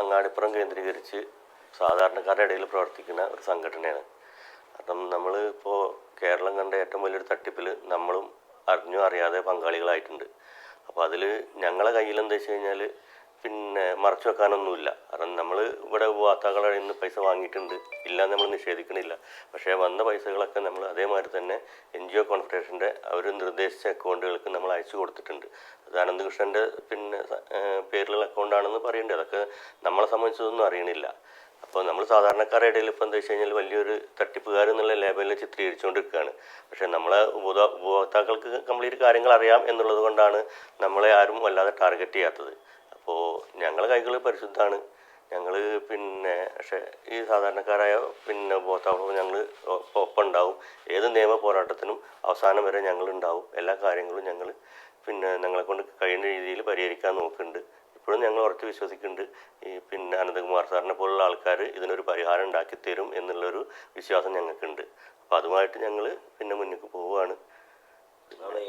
അങ്ങാടിപ്പുറം കേന്ദ്രീകരിച്ച് സാധാരണക്കാരുടെ ഇടയിൽ പ്രവർത്തിക്കുന്ന ഒരു സംഘടനയാണ്. കാരണം നമ്മൾ ഇപ്പോൾ കേരളം കണ്ട ഏറ്റവും വലിയൊരു തട്ടിപ്പിൽ നമ്മളും അറിഞ്ഞോ അറിയാതെ പങ്കാളികളായിട്ടുണ്ട്. അപ്പോൾ അതിൽ ഞങ്ങളെ കയ്യിൽ എന്താ വെച്ച് കഴിഞ്ഞാൽ പിന്നെ മറച്ചു വെക്കാനൊന്നുമില്ല. കാരണം നമ്മൾ ഇവിടെ ഉപഭോക്താക്കളുടെ നിന്ന് പൈസ വാങ്ങിയിട്ടുണ്ട്. ഇല്ല നമ്മൾ നിഷേധിക്കണില്ല. പക്ഷേ വന്ന പൈസകളൊക്കെ നമ്മൾ അതേമാതിരി തന്നെ എൻ ജി ഒ കോൺഫെഡറേഷന്റെ അവർ നിർദ്ദേശിച്ച അക്കൗണ്ടുകൾക്ക് നമ്മൾ അയച്ചു കൊടുത്തിട്ടുണ്ട്. അത് അനന്തകൃഷ്ണന്റെ പിന്നെ പേരിലുള്ള അക്കൗണ്ടാണെന്ന് പറയേണ്ടത് അതൊക്കെ നമ്മളെ സംബന്ധിച്ചതൊന്നും അറിയണില്ല. അപ്പോൾ നമ്മൾ സാധാരണക്കാരുടെ ഇടയിൽ ഇപ്പോൾ എന്താ വെച്ച് കഴിഞ്ഞാൽ വലിയൊരു തട്ടിപ്പുകാർ എന്നുള്ള ലേബലിൽ ചിത്രീകരിച്ചുകൊണ്ടിരിക്കുകയാണ് പക്ഷേ നമ്മളെ ഉപഭോക്ത ഉപഭോക്താക്കൾക്ക് കംപ്ലീറ്റ് കാര്യങ്ങൾ അറിയാം എന്നുള്ളത് കൊണ്ടാണ് നമ്മളെ ആരും വല്ലാതെ ടാർഗറ്റ് ചെയ്യാത്തത്. അപ്പോൾ ഞങ്ങളെ കൈകൾ പരിശുദ്ധമാണ് ഞങ്ങൾ പിന്നെ പക്ഷേ ഈ സാധാരണക്കാരായ പിന്നെ ഉപഭോക്താക്കളും ഞങ്ങൾ ഒപ്പം ഉണ്ടാവും ഏത് നിയമ പോരാട്ടത്തിനും അവസാനം വരെ ഞങ്ങൾ ഉണ്ടാവും എല്ലാ കാര്യങ്ങളും ഞങ്ങൾ പിന്നെ ഞങ്ങളെ കൊണ്ട് കഴിയുന്ന രീതിയിൽ പരിഹരിക്കാൻ നോക്കുന്നുണ്ട്. ഇപ്പോഴും ഞങ്ങൾ ഉറച്ചു വിശ്വസിക്കുന്നുണ്ട്. ഈ പിന്നെ അനന്തകുമാർ സാറിനെ പോലുള്ള ആൾക്കാർ ഇതിനൊരു പരിഹാരം ഉണ്ടാക്കി തരും എന്നുള്ളൊരു വിശ്വാസം ഞങ്ങൾക്കുണ്ട്. അപ്പോൾ അതുമായിട്ട് ഞങ്ങൾ പിന്നെ മുന്നിലേക്ക് പോവുകയാണ്.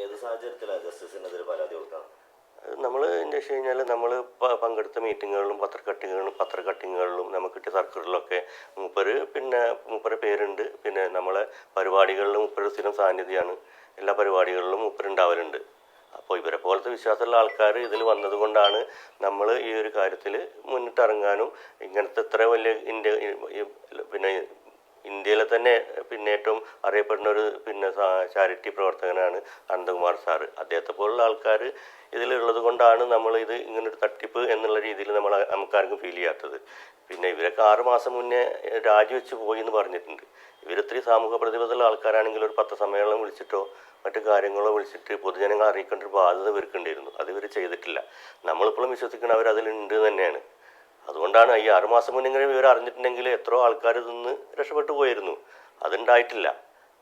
ഏത് സാഹചര്യത്തിലാണ് ജസ്റ്റിസിനെതിരെ പരാതി കൊടുക്കണം നമ്മൾ എന്താ വെച്ച് കഴിഞ്ഞാൽ നമ്മൾ പങ്കെടുത്ത മീറ്റിങ്ങുകളിലും പത്ര കട്ടിങ്ങുകളിലും പത്ര കട്ടിങ്ങുകളിലും നമുക്ക് കിട്ടിയ സർക്കിളിലൊക്കെ മൂപ്പര് പിന്നെ മൂപ്പര് പേരുണ്ട്. പിന്നെ നമ്മളെ പരിപാടികളിലും മൂപ്പര് സ്ഥിരം സാന്നിധ്യമാണ് എല്ലാ പരിപാടികളിലും മൂപ്പര് ഉണ്ടാവലുണ്ട്. അപ്പോൾ ഇവരെ പോലത്തെ വിശ്വാസമുള്ള ആൾക്കാർ ഇതിൽ വന്നതുകൊണ്ടാണ് നമ്മൾ ഈ ഒരു കാര്യത്തിൽ മുന്നിട്ടിറങ്ങാനും ഇങ്ങനത്തെ ഇത്ര വലിയ ഇന്ത്യ പിന്നെ ഇന്ത്യയിലെ തന്നെ പിന്നെ ഏറ്റവും അറിയപ്പെടുന്ന ഒരു പിന്നെ ചാരിറ്റി പ്രവർത്തകനാണ് അനന്തകുമാർ സാറ് അദ്ദേഹത്തെ പോലുള്ള ആൾക്കാർ ഇതിലുള്ളത് കൊണ്ടാണ് നമ്മൾ ഇത് ഇങ്ങനൊരു തട്ടിപ്പ് എന്നുള്ള രീതിയിൽ നമ്മൾ നമുക്കാർക്കും ഫീൽ ചെയ്യാത്തത്. പിന്നെ ഇവരൊക്കെ ആറ് മാസം മുന്നേ രാജിവെച്ച് പോയി എന്ന് പറഞ്ഞിട്ടുണ്ട്. ഇവരിത്രയും സാമൂഹ്യ പ്രതിബദ്ധമുള്ള ആൾക്കാരാണെങ്കിൽ ഒരു പത്രസമ്മേളനം വിളിച്ചിട്ടോ മറ്റു കാര്യങ്ങളോ വിളിച്ചിട്ട് പൊതുജനങ്ങളെ അറിയിക്കേണ്ട ഒരു ബാധ്യത ഇവർക്കുണ്ടായിരുന്നു. അത് ഇവർ ചെയ്തിട്ടില്ല. നമ്മളിപ്പോഴും വിശ്വസിക്കണം അവർ അതിലുണ്ട് തന്നെയാണ്. അതുകൊണ്ടാണ് ഈ ആറുമാസം മുന്നേ ഇങ്ങനെ വിവരം അറിഞ്ഞിട്ടുണ്ടെങ്കിൽ എത്രയോ ആൾക്കാർ ഇതൊന്ന് രക്ഷപ്പെട്ടു പോയിരുന്നു. അതുണ്ടായിട്ടില്ല.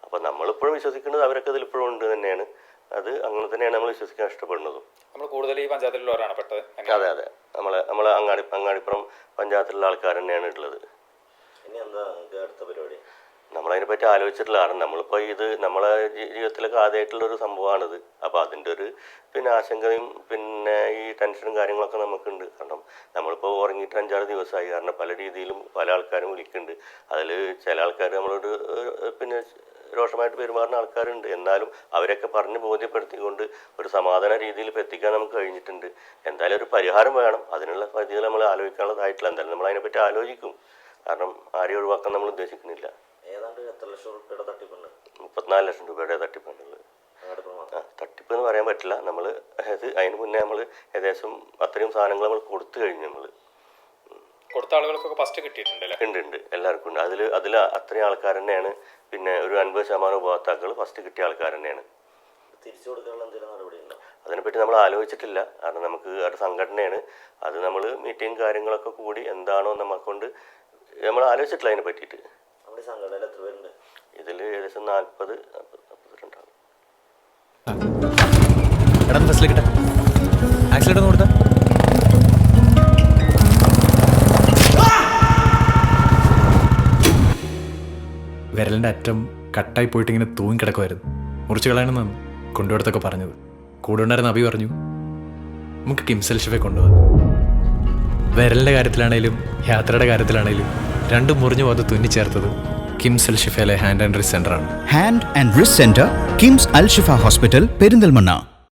അപ്പം നമ്മളിപ്പോഴും വിശ്വസിക്കുന്നത് അവരൊക്കെ ഇതിലിപ്പോഴും ഉണ്ട് തന്നെയാണ്. അത് അങ്ങനെ തന്നെയാണ് നമ്മൾ വിശ്വസിക്കാൻ ഇഷ്ടപ്പെടുന്നതും. നമ്മൾ കൂടുതൽ ഈ പഞ്ചായത്തിലുള്ളവരാണ് പെട്ടത് അതെ അതെ. നമ്മളെ നമ്മളെ അങ്ങാടി അങ്ങാടിപ്പുറം പഞ്ചായത്തിലുള്ള ആൾക്കാർ തന്നെയാണ് ഉള്ളത്. ഇനി എന്താ അടുത്ത പരിപാടി? നമ്മളതിനെ പറ്റി ആലോചിച്ചിട്ടില്ല കാരണം നമ്മളിപ്പോൾ ഇത് നമ്മളെ ജീവിതത്തിലൊക്കെ ആദ്യമായിട്ടുള്ള ഒരു സംഭവമാണിത് അപ്പോൾ അതിന്റെ ഒരു പിന്നെ ആശങ്കയും പിന്നെ ഈ ടെൻഷനും കാര്യങ്ങളൊക്കെ നമുക്കുണ്ട്. കാരണം നമ്മളിപ്പോൾ ഉറങ്ങിയിട്ട് അഞ്ചാറ് ദിവസമായി കാരണം പല രീതിയിലും പല ആൾക്കാരും വിളിക്കുന്നുണ്ട്. അതിൽ ചില ആൾക്കാർ നമ്മളോട് പിന്നെ രോഷമായിട്ട് പെരുമാറുന്ന ആൾക്കാരുണ്ട്. എന്നാലും അവരൊക്കെ പറഞ്ഞ് ബോധ്യപ്പെടുത്തിക്കൊണ്ട് ഒരു സമാധാന രീതിയിൽ ഇപ്പോൾ എത്തിക്കാൻ നമുക്ക് കഴിഞ്ഞിട്ടുണ്ട്. എന്തായാലും ഒരു പരിഹാരം വേണം. അതിനുള്ള പരിധികൾ നമ്മൾ ആലോചിക്കാനുള്ളതായിട്ടില്ല എന്തായാലും നമ്മൾ അതിനെപ്പറ്റി ആലോചിക്കും. കാരണം ആരെയും ഒഴിവാക്കാൻ നമ്മൾ ഉദ്ദേശിക്കുന്നില്ല ഏതാണ്ട് എത്ര ലക്ഷം റുപ്യയുടെ തട്ടിപ്പുണ്ട് മുപ്പത്തിനാല് ലക്ഷം രൂപയുടെ തട്ടിപ്പ് തട്ടിപ്പ് എന്ന് പറയാൻ പറ്റില്ല. നമ്മൾ അത് അതിന് മുന്നേ നമ്മൾ ഏകദേശം അത്രയും സാധനങ്ങൾ നമ്മൾ കൊടുത്തു കഴിഞ്ഞു നമ്മൾ കൊടുത്ത ആളുകൾക്കൊക്കെ ഫസ്റ്റ് കിട്ടിയിട്ടുണ്ടല്ലേ ഉണ്ട് ഉണ്ട്. എല്ലാവർക്കും ഉണ്ട്. അതിൽ അതിൽ അത്രയും ആൾക്കാർ തന്നെയാണ്. പിന്നെ ഒരു അൻപത് ശതമാനം ഉപഭോക്താക്കൾ ഫസ്റ്റ് കിട്ടിയ ആൾക്കാർ തന്നെയാണ്. തിരിച്ചു കൊടുക്കാനുള്ള എന്തെങ്കിലും നടപടി ഉണ്ടോ? അതിനെപ്പറ്റി നമ്മൾ ആലോചിച്ചിട്ടില്ല. കാരണം നമുക്ക് ഒരു സംഘടനയാണ്. അത് നമ്മൾ മീറ്റിംഗ് കാര്യങ്ങളൊക്കെ കൂടി എന്താണോ നമുക്കൊണ്ട് നമ്മൾ ആലോചിച്ചിട്ടില്ല അതിനെ പറ്റിയിട്ട്. ഈ സംഘടനയിൽ എത്ര പേരുണ്ട്? ഇതിൽ ഏകദേശം നാൽപ്പത് നാൽപ്പത്തിരണ്ടാണ് കൊടുത്താ. വിരലിന്റെ അറ്റം കട്ടായി പോയിട്ട് ഇങ്ങനെ തൂങ്ങി കിടക്കുമായിരുന്നു മുറിച്ച് കളയണമെന്നാണ് കൊണ്ടുപോടത്തൊക്കെ പറഞ്ഞത്. കൂടെ ഉണ്ടായിരുന്ന അഭി പറഞ്ഞു നമുക്ക് കിംസൽ ഷിഫെ കൊണ്ടുപോകാം വിരലിന്റെ കാര്യത്തിലാണേലും യാത്രയുടെ കാര്യത്തിലാണേലും രണ്ടും മുറിഞ്ഞു അത് തുന്നിച്ചേർത്തത് കിംസ് ഷിഫയിലെ ഹാൻഡ് ആൻഡ് റിസ് സെന്റർ ആണ്. Hand and wrist centre KIMS Al Shifa hospital Perinthalmanna